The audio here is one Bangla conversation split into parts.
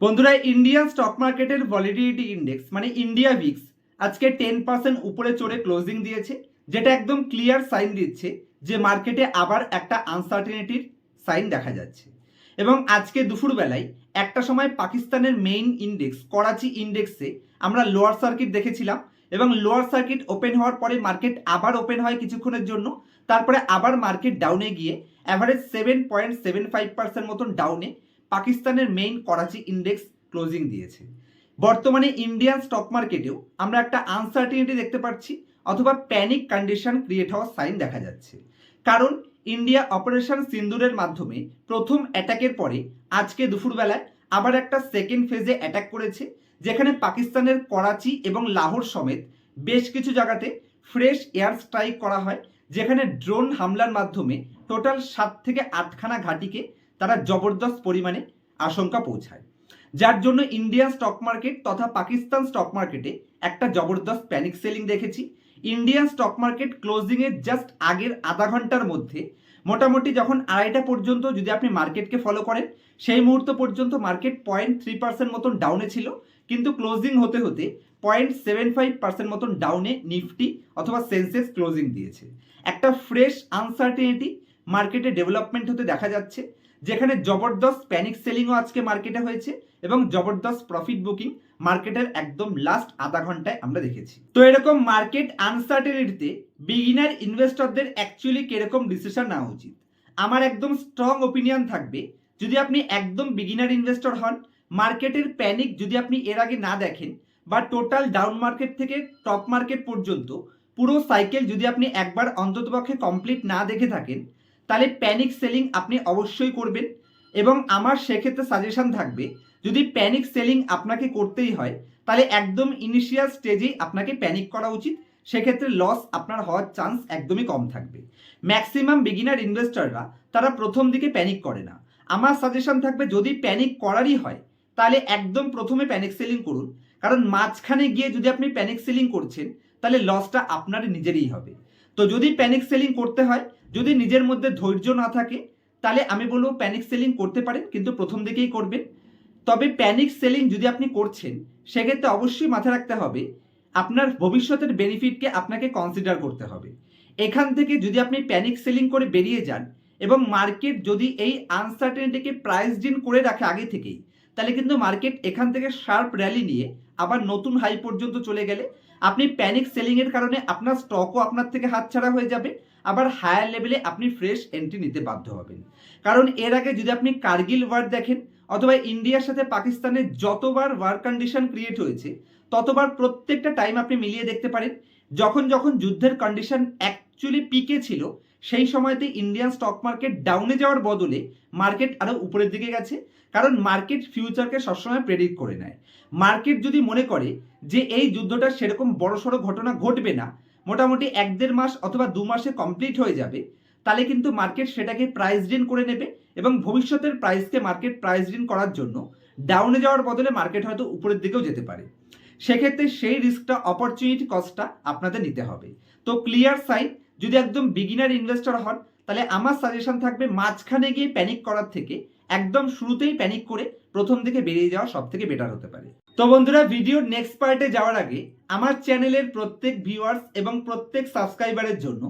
বন্ধুরা ইন্ডিয়ান স্টক মার্কেটের ভলিডিটি ইন্ডেক্স মানে ইন্ডিয়া ভিক্স আজকে টেন পার্সেন্ট উপরে চড়ে ক্লোজিং দিয়েছে, যেটা একদম ক্লিয়ার সাইন দিচ্ছে যে মার্কেটে আবার একটা আনসার্টেনিটির সাইন দেখা যাচ্ছে। এবং আজকে দুপুরবেলায় একটা সময় পাকিস্তানের মেইন ইন্ডেক্স করাচি ইন্ডেক্সে আমরা লোয়ার সার্কিট দেখেছিলাম এবং লোয়ার সার্কিট ওপেন হওয়ার পরে মার্কেট আবার ওপেন হয় কিছুক্ষণের জন্য, তারপরে আবার মার্কেট ডাউনে গিয়ে average seven point seven five percent মতন ডাউনে পাকিস্তানের মেইন করাচি ইন্ডেক্স ক্লোজিং দিয়েছে। বর্তমানে ইন্ডিয়ান স্টক মার্কেটেও আমরা একটা আনসার্টিনিটি দেখতে পাচ্ছি, অথবা প্যানিক কন্ডিশন ক্রিয়েট হওয়ার সাইন দেখা যাচ্ছে। কারণ ইন্ডিয়া অপারেশন সিন্দুরের মাধ্যমে প্রথম অ্যাটাকের পরে আজকে দুপুরবেলায় আবার একটা সেকেন্ড ফেজে অ্যাটাক করেছে, যেখানে পাকিস্তানের করাচি এবং লাহোর সমেত বেশ কিছু জায়গাতে ফ্রেশ এয়ার স্ট্রাইক করা হয়, যেখানে ড্রোন হামলার মাধ্যমে টোটাল সাত থেকে আটখানা ঘাঁটিকে তারা জবরদস্ত পরিমাণে আশঙ্কা পৌঁছায়। যার জন্য ইন্ডিয়ান স্টক মার্কেট তথা পাকিস্তান স্টক মার্কেটে একটা জবরদস্ত প্যানিক সেলিং দেখেছি। ইন্ডিয়ান স্টক মার্কেট ক্লোজিংয়ের জাস্ট আগের আধা ঘণ্টার মধ্যে মোটামুটি যখন আড়াইটা পর্যন্ত যদি আপনি মার্কেটকে ফলো করেন, সেই মুহূর্ত পর্যন্ত মার্কেট পয়েন্ট থ্রি পার্সেন্ট মতন ডাউনে ছিল। কিন্তু ক্লোজিং হতে হতে পয়েন্ট সেভেন ফাইভ পার্সেন্ট মতন ডাউনে নিফটি অথবা সেন্সেক্স ক্লোজিং দিয়েছে। একটা ফ্রেশ আনসার্টেনিটি মার্কেটে ডেভেলপমেন্ট হতে দেখা যাচ্ছে। যেখানে জবরদস্ত প্যানিক সেলিংও আজকে মার্কেটে হয়েছে এবং জবরদস্ত প্রফিট বুকিং মার্কেটের একদম লাস্ট আধা ঘন্টায় আমরা দেখেছি। তো এরকম মার্কেট আনসার্টেনিটিতে বিগিনার ইনভেস্টরদের অ্যাকচুয়ালি কীরকম ডিসিশন নেওয়া উচিত? আমার একদম স্ট্রং ওপিনিয়ন থাকবে, যদি আপনি একদম বিগিনার ইনভেস্টর হন মার্কেটের প্যানিক যদি আপনি এর আগে না দেখেন, বা টোটাল ডাউন মার্কেট থেকে টপ মার্কেট পর্যন্ত পুরো সাইকেল যদি আপনি একবার অন্ততপক্ষে কমপ্লিট না দেখে থাকেন তাহলে প্যানিক সেলিং আপনি অবশ্যই করবেন এবং আমার সেক্ষেত্রে সাজেশন থাকবে, যদি প্যানিক সেলিং আপনাকে করতেই হয়, তাহলে একদম ইনিশিয়াল স্টেজেই আপনাকে প্যানিক করা উচিত। সেক্ষেত্রে লস আপনার হওয়ার চান্স একদমই কম থাকবে। ম্যাক্সিমাম বিগিনার ইনভেস্টররা তারা প্রথম দিকে প্যানিক করে না। আমার সাজেশন থাকবে, যদি প্যানিক করারই হয়, তাহলে একদম প্রথমে প্যানিক সেলিং করুন। কারণ মাঝখানে গিয়ে যদি আপনি প্যানিক সেলিং করছেন, তাহলে লসটা আপনার নিজেরই হবে। তো যদি প্যানিক সেলিং করতে হয় যদি নিজের মধ্যে ধৈর্য না থাকে, তাহলে আমি বলব প্যানিক সেলিং করতে পারেন, কিন্তু প্রথম দিকেই করবেন। তবে প্যানিক সেলিং যদি আপনি করছেন, সেক্ষেত্রে অবশ্যই মাথায় রাখতে হবে, আপনার ভবিষ্যতের বেনিফিটকে আপনাকে কনসিডার করতে হবে। এখান থেকে যদি আপনি প্যানিক সেলিং করে বেরিয়ে যান, এবং মার্কেট যদি এই আনসার্টেনিটিকে প্রাইস ডিন করে রাখে আগে থেকেই, তাহলে কিন্তু মার্কেট এখান থেকে শার্প র্যালি নিয়ে আবার নতুন হাই পর্যন্ত চলে গেলে, আপনি প্যানিক সেলিংয়ের কারণে আপনার স্টকও আপনার থেকে হাতছাড়া হয়ে যাবে আবার হায়ার লেভেলে আপনি ফ্রেশ এন্ট্রি নিতে বাধ্য হবেন। কারণ এর আগে যদি আপনি কার্গিল ওয়ার দেখেন, অথবা ইন্ডিয়ার সাথে পাকিস্তানের যতবার ওয়ার কন্ডিশন ক্রিয়েট হয়েছে, ততবার প্রত্যেকটা টাইম আপনি মিলিয়ে দেখতে পারেন, যখন যখন যুদ্ধের কন্ডিশন অ্যাকচুয়ালি পিকে ছিল, সেই সময়তে ইন্ডিয়ান স্টক মার্কেট ডাউনে যাওয়ার বদলে মার্কেট আরও উপরের দিকে গেছে। কারণ মার্কেট ফিউচারকে সবসময় প্রেডিক্ট করে নেয়। মার্কেট যদি মনে করে যে এই যুদ্ধটা সেরকম বড়সড় ঘটনা ঘটবে না মোটামুটি এক দেড় মাস অথবা দু মাসে কমপ্লিট হয়ে যাবে, তাহলে কিন্তু মার্কেট সেটাকে প্রাইস ডিন করে নেবে এবং ভবিষ্যতের প্রাইসকে মার্কেট প্রাইস ডিন করার জন্য ডাউনে যাওয়ার বদলে মার্কেট হয়তো উপরের দিকেও যেতে পারে। সেক্ষেত্রে সেই রিস্কটা অপরচুনিটি কস্টটা আপনাদের নিতে হবে। তো ক্লিয়ার সাইন যদি একদম বিগিনার ইনভেস্টর হন, তাহলে আমার সাজেশন থাকবে মাঝখানে গিয়ে প্যানিক করার থেকে একদম শুরুতেই প্যানিক করে প্রথম দিকে বেরিয়ে যাওয়া সব থেকে বেটার হতে পারে। তো বন্ধুরা ভিডিওর নেক্সট পার্টে যাওয়ার আগে আমার চ্যানেলের প্রত্যেক ভিউয়ার্স এবং প্রত্যেক সাবস্ক্রাইবারের জন্য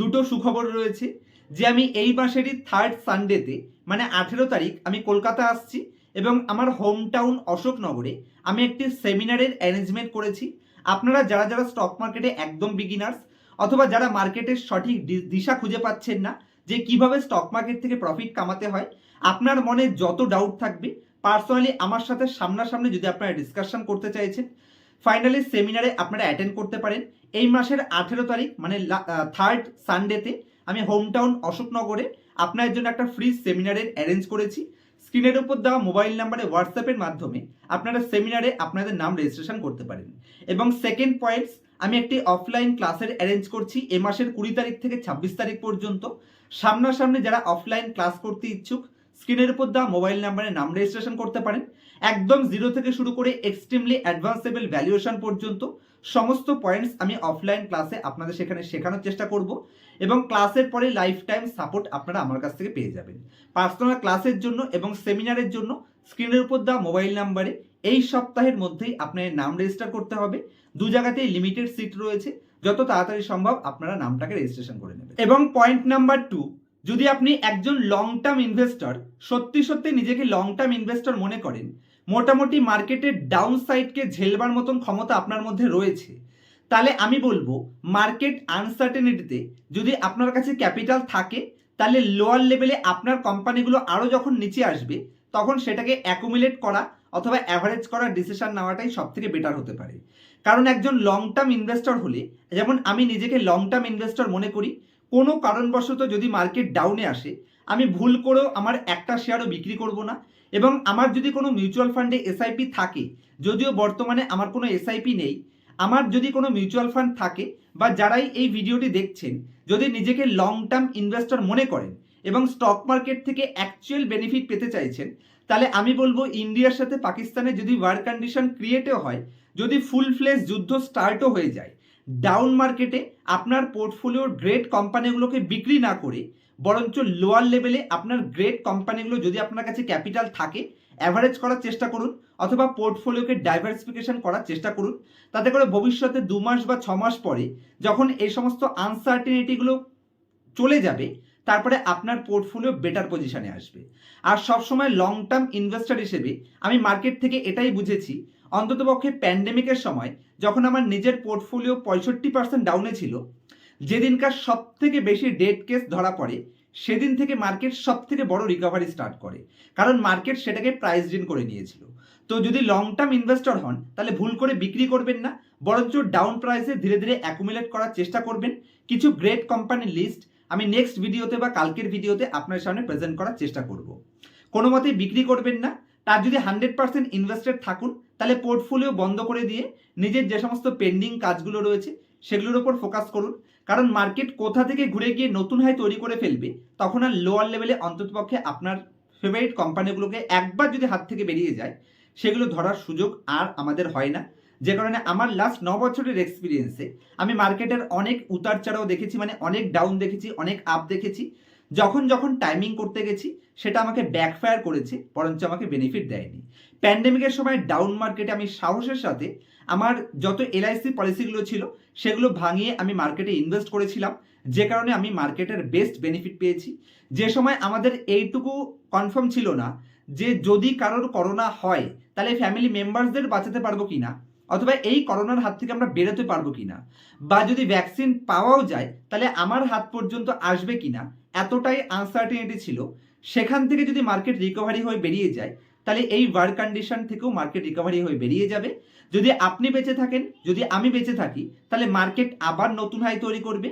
দুটো সুখবর রয়েছে, যে আমি এই মাসেরই থার্ড সানডেতে মানে আঠেরো তারিখ, আমি কলকাতা আসছি এবং আমার হোম টাউন অশোকনগরে আমি একটি সেমিনারের অ্যারেঞ্জমেন্ট করেছি। আপনারা যারা যারা স্টক মার্কেটে একদম বিগিনার্স অথবা যারা মার্কেটের সঠিক দিশা খুঁজে পাচ্ছেন না, যে কীভাবে স্টক মার্কেট থেকে প্রফিট কামাতে হয়, আপনার মনে যত ডাউট থাকবে পার্সোনালি আমার সাথে সামনাসামনি যদি আপনারা ডিসকাশন করতে চাইছেন ফাইনালি সেমিনারে আপনারা অ্যাটেন্ড করতে পারেন। এই মাসের আঠেরো তারিখ মানে থার্ড সানডেতে আমি হোম টাউন অশোকনগরে আপনার জন্য একটা ফ্রি সেমিনারের অ্যারেঞ্জ করেছি। স্ক্রিনের উপর দেওয়া মোবাইল নাম্বারে হোয়াটসঅ্যাপের মাধ্যমে আপনারা সেমিনারে আপনাদের নাম রেজিস্ট্রেশন করতে পারেন। এবং সেকেন্ড পয়েন্টস আমি একটি অফলাইন ক্লাসের অ্যারেঞ্জ করছি এ মাসের কুড়ি তারিখ থেকে ছাব্বিশ তারিখ পর্যন্ত। সামনাসামনি যারা অফলাইন ক্লাস করতে ইচ্ছুক স্ক্রিনের উপর দেওয়া মোবাইল নাম্বারে নাম রেজিস্ট্রেশন করতে পারেন। একদম জিরো থেকে শুরু করে এক্সট্রিমলি অ্যাডভান্সেবল ভ্যালুয়েশন পর্যন্ত সমস্ত পয়েন্টস আমি অফলাইন ক্লাসে আপনাদের সেখানে শেখানোর চেষ্টা করব এবং ক্লাসের পরে লাইফ টাইম সাপোর্ট আপনারা আমার কাছ থেকে পেয়ে যাবেন। পার্সোনাল ক্লাসের জন্য এবং সেমিনারের জন্য স্ক্রিনের উপর দেওয়া মোবাইল নাম্বারে এই সপ্তাহের মধ্যেই আপনার নাম রেজিস্টার করতে হবে। দু জায়গাতেই লিমিটেড সিট রয়েছে। যত তাড়াতাড়ি সম্ভব আপনারা নামটাকে রেজিস্ট্রেশন করে নেবেন। এবং পয়েন্ট নাম্বার টু যদি আপনি একজন লং টার্ম ইনভেস্টর সত্যি সত্যি নিজেকে লং টার্ম ইনভেস্টর মনে করেন, মোটামুটি মার্কেটের ডাউন সাইডকে ঝেলবার মতন ক্ষমতা আপনার মধ্যে রয়েছে, তাহলে আমি বলব মার্কেট আনসার্টেনিটিতে যদি আপনার কাছে ক্যাপিটাল থাকে, তাহলে লোয়ার লেভেলে আপনার কোম্পানিগুলো আরও যখন নিচে আসবে, তখন সেটাকে অ্যাকুমুলেট করা অথবা অ্যাভারেজ করার ডিসিশন নেওয়াটাই সব থেকে বেটার হতে পারে। কারণ একজন লং টার্ম ইনভেস্টর হলে, যেমন আমি নিজেকে লং টার্ম ইনভেস্টর মনে করি কোনো কারণবশত যদি মার্কেট ডাউনে আসে, আমি ভুল করেও আমার একটা শেয়ারও বিক্রি করব না এবং আমার যদি কোনো মিউচুয়াল ফান্ডে এসআইপি থাকে, যদিও বর্তমানে আমার কোনো এসআইপি নেই, আমার যদি কোনো মিউচুয়াল ফান্ড থাকে বা যারাই এই ভিডিওটি দেখছেন, যদি নিজেকে লং টার্ম ইনভেস্টর মনে করেন এবং স্টক মার্কেট থেকে অ্যাকচুয়াল বেনিফিট পেতে চাইছেন, তাহলে আমি বলব ইন্ডিয়ার সাথে পাকিস্তানে যদি ওয়ার কন্ডিশন ক্রিয়েটও হয়, যদি ফুল ফ্লেস যুদ্ধ স্টার্টও হয়ে যায় ডাউন মার্কেটে আপনার পোর্টফোলিওর গ্রেট কোম্পানিগুলোকে বিক্রি না করে, বরঞ্চ লোয়ার লেভেলে আপনার গ্রেট কোম্পানিগুলো যদি আপনার কাছে ক্যাপিটাল থাকে অ্যাভারেজ করার চেষ্টা করুন, অথবা পোর্টফোলিওকে ডাইভার্সিফিকেশন করার চেষ্টা করুন, তাতে করে ভবিষ্যতে দু মাস বা ছ মাস পরে যখন এই সমস্ত আনসার্টিনিটিগুলো চলে যাবে, তারপরে আপনার পোর্টফোলিও বেটার পজিশনে আসবে। আর সবসময় লং টার্ম ইনভেস্টর হিসেবে আমি মার্কেট থেকে এটাই বুঝেছি অন্ততপক্ষে প্যান্ডেমিকের সময় যখন আমার নিজের পোর্টফোলিও পঁয়ষট্টি পার্সেন্ট ডাউনে ছিল, যেদিনকার সব থেকে বেশি ডেট কেস ধরা পড়ে, সেদিন থেকে মার্কেট সব থেকে বড় রিকভারি স্টার্ট করে। কারণ মার্কেট সেটাকে প্রাইস ডিন করে নিয়েছিল। তো যদি লং টার্ম ইনভেস্টর হন, তাহলে ভুল করে বিক্রি করবেন না, বরঞ্চ ডাউন প্রাইসে ধীরে ধীরে অ্যাকুমুলেট করার চেষ্টা করবেন। কিছু গ্রেট কোম্পানির লিস্ট আমি নেক্সট ভিডিওতে বা কালকের ভিডিওতে আপনার সামনে প্রেজেন্ট করার চেষ্টা করব। কোনো মতেই বিক্রি করবেন না, তার যদি হান্ড্রেড পার্সেন্ট ইনভেস্টেড থাকুন তাহলে পোর্টফোলিও বন্ধ করে দিয়ে নিজের যে সমস্ত পেন্ডিং কাজগুলো রয়েছে, সেগুলোর উপর ফোকাস করুন। কারণ মার্কেট কোথা থেকে ঘুরে গিয়ে নতুন হাই তৈরি করে ফেলবে, তখন আর লোয়ার লেভেলে অন্ততপক্ষে আপনার ফেভারিট কোম্পানিগুলোকে একবার যদি হাত থেকে বেরিয়ে যায়, সেগুলো ধরার সুযোগ আর আমাদের হয় না। যে কারণে আমার লাস্ট ন বছরের এক্সপিরিয়েন্সে আমি মার্কেটের অনেক উতার চড়াও দেখেছি মানে অনেক ডাউন দেখেছি, অনেক আপ দেখেছি। যখন যখন টাইমিং করতে গেছি, সেটা আমাকে ব্যাকফায়ার করেছে, বরঞ্চ আমাকে বেনিফিট দেয়নি। প্যান্ডেমিকের সময় ডাউন মার্কেটে আমি সাহসের সাথে আমার যত এলআইসি পলিসিগুলো ছিল, সেগুলো ভাঙিয়ে আমি মার্কেটে ইনভেস্ট করেছিলাম। যে কারণে আমি মার্কেটের বেস্ট বেনিফিট পেয়েছি। যে সময় আমাদের এইটুকু কনফার্ম ছিল না যে যদি কারোর করোনা হয়, তাহলে ফ্যামিলি মেম্বারসদের বাঁচাতে পারব কিনা? অথবা এই করোনার হাত থেকে আমরা বেরোতে পারব কিনা? বা যদি ভ্যাকসিন পাওয়াও যায়, তাহলে আমার হাত পর্যন্ত আসবে কিনা? এতটাই আনসার্টিনিটি ছিল। সেখান থেকে যদি মার্কেট রিকভারি হয়ে বেরিয়ে যায় তাহলে এই ওয়ার কন্ডিশন থেকেও মার্কেট রিকভারি হয়ে বেরিয়ে যাবে। যদি আপনি বেঁচে থাকেন, যদি আমি বেঁচে থাকি, তাহলে মার্কেট আবার নতুন হাই তৈরি করবে।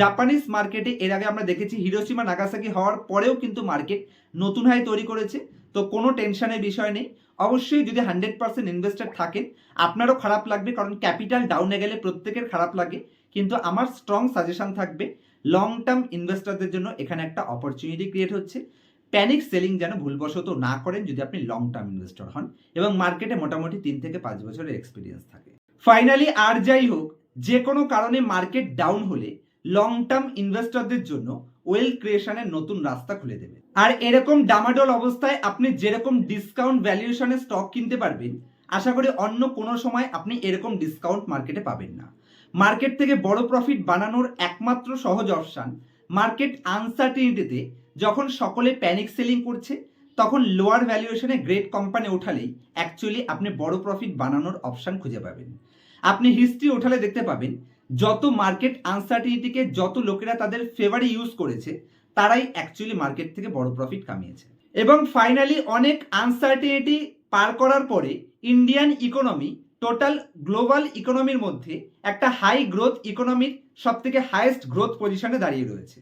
জাপানিজ মার্কেটে এর আগে আমরা দেখেছি হিরোসীমা নাগাসাকি হওয়ার পরেও কিন্তু মার্কেট নতুন হাই তৈরি করেছে। তো কোনো টেনশনের বিষয় নেই। অবশ্যই যদি হান্ড্রেড পার্সেন্ট ইনভেস্টার থাকেন, আপনারও খারাপ লাগবে, কারণ ক্যাপিটাল ডাউনে গেলে প্রত্যেকের খারাপ লাগে। কিন্তু আমার স্ট্রং সাজেশন থাকবে লং টার্ম ইনভেস্টরদের জন্য এখানে একটা অপরচুনিটি ক্রিয়েট হচ্ছে। প্যানিক সেলিং যেন ভুলবশত না করেন যদি আপনি লং টার্ম ইনভেস্টর হন এবং মার্কেটে মোটামুটি তিন থেকে পাঁচ বছরের এক্সপিরিয়েন্স থাকে। ফাইনালি আর যাই হোক, যে কোনো কারণে মার্কেট ডাউন হলে লং টার্ম ইনভেস্টরদের জন্য ওয়েল ক্রিয়েশনের নতুন রাস্তা খুলে দেবে। আর এরকম ডামাডোল অবস্থায় আপনি যেরকম ডিসকাউন্ট ভ্যালুয়েশনে স্টক কিনতে পারবেন, আশা করি অন্য কোনো সময় আপনি এরকম ডিসকাউন্ট মার্কেটে পাবেন না। মার্কেট থেকে বড় প্রফিট বানানোর একমাত্র সহজ অপশান মার্কেট আনসার্টিনিটিতে যখন সকলে প্যানিক সেলিং করছে, তখন লোয়ার ভ্যালুয়েশনে গ্রেট কোম্পানি ওঠালেই অ্যাকচুয়ালি আপনি বড় প্রফিট বানানোর অপশান খুঁজে পাবেন। আপনি হিস্ট্রি ওঠালে দেখতে পাবেন, যত মার্কেট আনসার্টিনিটিকে যত লোকেরা তাদের ফেভারে ইউজ করেছে, তারাই অ্যাকচুয়ালি মার্কেট থেকে বড় প্রফিট কামিয়েছে। এবং ফাইনালি অনেক আনসার্টিনিটি পার করার পরে ইন্ডিয়ান ইকোনমি টোটাল গ্লোবাল ইকোনমির মধ্যে একটা হাই গ্রোথ ইকোনমির সব থেকে হাইয়েস্ট গ্রোথ পজিশনে দাঁড়িয়ে রয়েছে।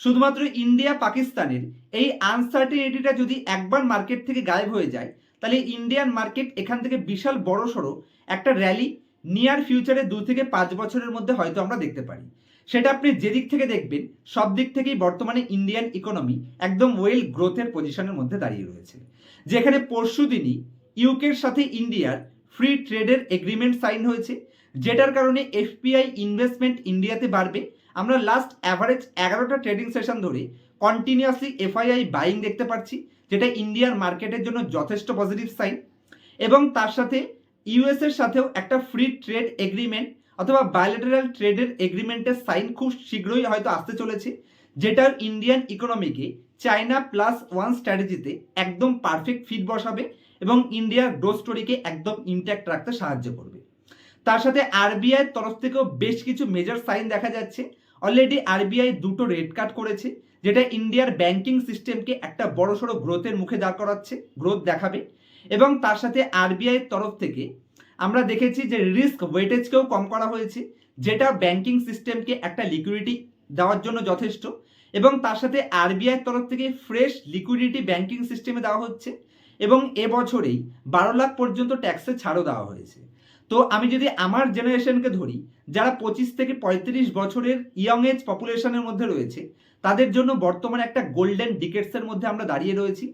শুধুমাত্র ইন্ডিয়া পাকিস্তানের এই আনসার্টিনিটিটা যদি একবার মার্কেট থেকে গায়েব হয়ে যায়, তাহলে ইন্ডিয়ান মার্কেট এখান থেকে বিশাল বড় সড়ো একটা র্যালি নিয়ার ফিউচারে দু থেকে পাঁচ বছরের মধ্যে হয়তো আমরা দেখতে পারি। সেটা আপনি যেদিক থেকে দেখবেন, সব দিক থেকেই বর্তমানে ইন্ডিয়ান ইকোনমি একদম ওয়েল গ্রোথের পজিশনের মধ্যে দাঁড়িয়ে রয়েছে। যেখানে পরশু দিনই ইউকের সাথে ইন্ডিয়ার ফ্রি ট্রেডের এগ্রিমেন্ট সাইন হয়েছে, যেটার কারণে এফপিআই ইনভেস্টমেন্ট ইন্ডিয়াতে বাড়বে আমরা লাস্ট অ্যাভারেজ এগারোটা ট্রেডিং সেশন ধরে কন্টিনিউয়াসলি এফআইআই বাইং দেখতে পাচ্ছি যেটা ইন্ডিয়ার মার্কেটের জন্য যথেষ্ট পজিটিভ সাইন এবং তার সাথে ইউএস এর সাথেও একটা ফ্রি ট্রেড এগ্রিমেন্ট অথবা বায়োলেটারাল ট্রেডের এগ্রিমেন্টের সাইন খুব শীঘ্রই হয়তো আসতে চলেছে, যেটার ইন্ডিয়ান ইকোনমিকে চায়না প্লাস ওয়ান স্ট্র্যাটেজিতে একদম পারফেক্ট ফিট বসাবে এবং ইন্ডিয়ার গ্রোথ স্টোরিকে একদম ইনট্যাক্ট রাখতে সাহায্য করবে। তার সাথে আরবিআই তরফ থেকেও বেশ কিছু মেজর সাইন দেখা যাচ্ছে অলরেডি আরবিআই দুটো রেড কাট করেছে, যেটা ইন্ডিয়ার ব্যাংকিং সিস্টেমকে একটা বড়সড় গ্রোথের মুখে দাঁড় করাচ্ছে গ্রোথ দেখাবে। এবং তার সাথে আরবিআই তরফ থেকে আমরা দেখেছি যে রিস্ক ওয়েটেজকেও কম করা হয়েছে, যেটা ব্যাংকিং সিস্টেমকে একটা লিকুইডিটি দেওয়ার জন্য যথেষ্ট। এবং তার সাথে আরবিআই তরফ থেকে ফ্রেশ লিকুইডিটি ব্যাংকিং সিস্টেমে দেওয়া হচ্ছে, এবং এবছরেই বারো লাখ পর্যন্ত ট্যাক্সে ছাড়ও দেওয়া হয়েছে। তো আমি যদি আমার জেনারেশনকে ধরি যারা পঁচিশ থেকে পঁয়ত্রিশ বছরের ইয়ং এজ পপুলেশনের মধ্যে রয়েছে, তাদের জন্য বর্তমানে একটা গোল্ডেন ডিকেটসের মধ্যে আমরা দাঁড়িয়ে রয়েছি।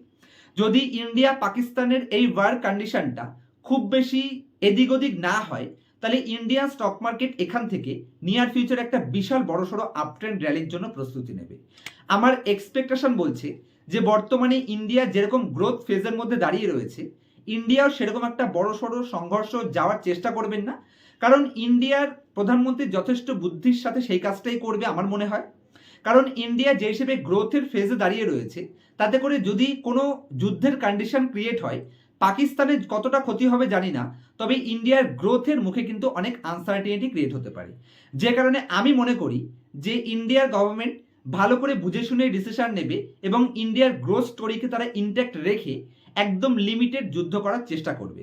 যদি ইন্ডিয়া পাকিস্তানের এই ওয়ার কন্ডিশনটা খুব বেশি এদিক ওদিক না হয়, তাহলে ইন্ডিয়া স্টক মার্কেট এখান থেকে নিয়ার ফিউচার একটা বিশাল বড়সড় আপ ট্রেন্ড র্যালির জন্য প্রস্তুতি নেবে। আমার এক্সপেকটেশন বলছে যে বর্তমানে ইন্ডিয়া যেরকম গ্রোথ ফেজের মধ্যে দাঁড়িয়ে রয়েছে, ইন্ডিয়াও সেরকম একটা বড়সড় সংঘর্ষ যাওয়ার চেষ্টা করবেন না কারণ ইন্ডিয়ার প্রধানমন্ত্রী যথেষ্ট বুদ্ধির সাথে সেই কাজটাই করবে আমার মনে হয়। কারণ ইন্ডিয়া যে হিসেবে গ্রোথের ফেজে দাঁড়িয়ে রয়েছে, তাতে করে যদি কোনো যুদ্ধের কন্ডিশন ক্রিয়েট হয়, পাকিস্তানের কতটা ক্ষতি হবে জানি না, তবে ইন্ডিয়ার গ্রোথের মুখে কিন্তু অনেক আনসার্টিনিটি ক্রিয়েট হতে পারে। যে কারণে আমি মনে করি যে ইন্ডিয়ার গভর্নমেন্ট ভালো করে বুঝে শুনে ডিসিশন নেবে এবং ইন্ডিয়ার গ্রোথ স্টোরিকে তারা ইনট্যাক্ট রেখে একদম লিমিটেড যুদ্ধ করার চেষ্টা করবে।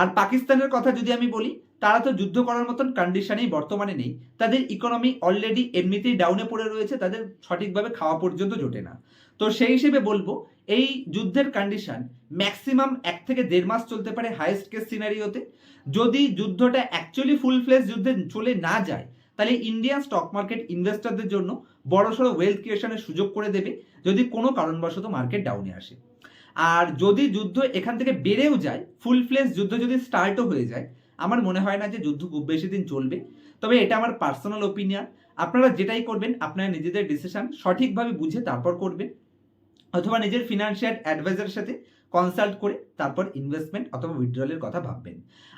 আর পাকিস্তানের কথা যদি আমি বলি, তারা তো যুদ্ধ করার মতন কন্ডিশনেই বর্তমানে নেই। তাদের ইকোনমি অলরেডি এমনিতেই ডাউনে পড়ে রয়েছে, তাদের সঠিকভাবে খাওয়া পর্যন্ত জোটে না। তো সেই হিসেবে বলব, এই যুদ্ধের কন্ডিশন ম্যাক্সিমাম এক থেকে দেড় মাস চলতে পারে হাইয়েস্ট কেস সিনারিওতে যদি যুদ্ধটা অ্যাকচুয়ালি ফুল ফ্লেস যুদ্ধে চলে না যায়, তাহলে ইন্ডিয়ান স্টক মার্কেট ইনভেস্টরদের জন্য বড়সড় ওয়েলথ ক্রিয়েশনের সুযোগ করে দেবে, যদি কোনো কারণবশত মার্কেট ডাউনে আসে। আর যদি যুদ্ধ এখান থেকে বেড়েও যায় ফুল ফ্লেস যুদ্ধ যদি স্টার্টও হয়ে যায়, আমার মনে হয় না যে যুদ্ধ খুব বেশি দিন চলবে। তবে এটা আমার পার্সোনাল ওপিনিয়ন আপনারা যেটাই করবেন, আপনারা নিজেদের ডিসিশন সঠিকভাবে বুঝে তারপর করবেন। অথবা নিজের ফিনান্সিয়াল অ্যাডভাইজারের সাথে কনসাল্ট করে তারপর ইনভেস্টমেন্ট অথবা উইথড্রলের কথা ভাববেন।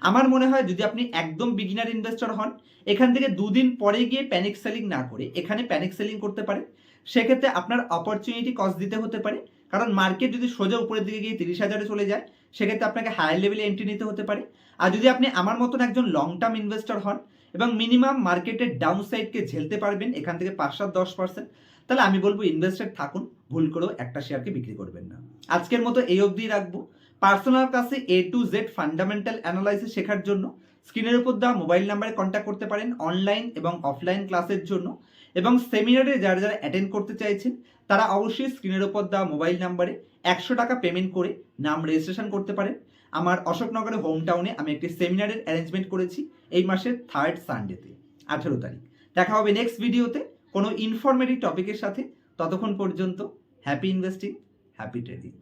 আমার মনে হয় যদি আপনি একদম বিগিনার ইনভেস্টর হন, এখান থেকে দুদিন পরে গিয়ে প্যানিক সেলিং না করে, এখানে প্যানিক সেলিং করতে পারে সেক্ষেত্রে আপনার অপরচুনিটি কস্ট দিতে হতে পারে। কারণ মার্কেট যদি সোজা উপরের দিকে গিয়ে তিরিশ হাজারে চলে যায়, সেক্ষেত্রে আপনাকে হায়ার লেভেলে এন্ট্রি নিতে হতে পারে। আর যদি আপনি আমার মতন একজন লং টার্ম ইনভেস্টর হন এবং মিনিমাম মার্কেটের ডাউন সাইডকে ঝেলতে পারবেন, এখান থেকে পাঁচ, সাত, দশ পার্সেন্ট তাহলে আমি বলব ইনভেস্টেড থাকুন, ভুল করেও একটা শেয়ারকে বিক্রি করবেন না। আজকের মতো এই অবধি রাখব। পার্সোনাল কাছে A to Z fundamental analysis শেখার জন্য স্ক্রিনের উপর দেওয়া মোবাইল নাম্বারে কন্ট্যাক্ট করতে পারেন অনলাইন এবং অফলাইন ক্লাসের জন্য। এবং সেমিনারে যারা যারা অ্যাটেন্ড করতে চাইছেন, তারা অবশ্যই স্ক্রিনের ওপর দেওয়া মোবাইল নাম্বারে একশো টাকা পেমেন্ট করে নাম রেজিস্ট্রেশন করতে পারেন। আমার অশোকনগরের হোম টাউনে আমি একটি সেমিনারের অ্যারেঞ্জমেন্ট করেছি এই মাসের থার্ড সানডেতে আঠেরো তারিখ। দেখা হবে নেক্সট ভিডিওতে কোনো ইনফরমেটিভ টপিকের সাথে। ততক্ষণ পর্যন্ত হ্যাপি ইনভেস্টিং হ্যাপি ট্রেডিং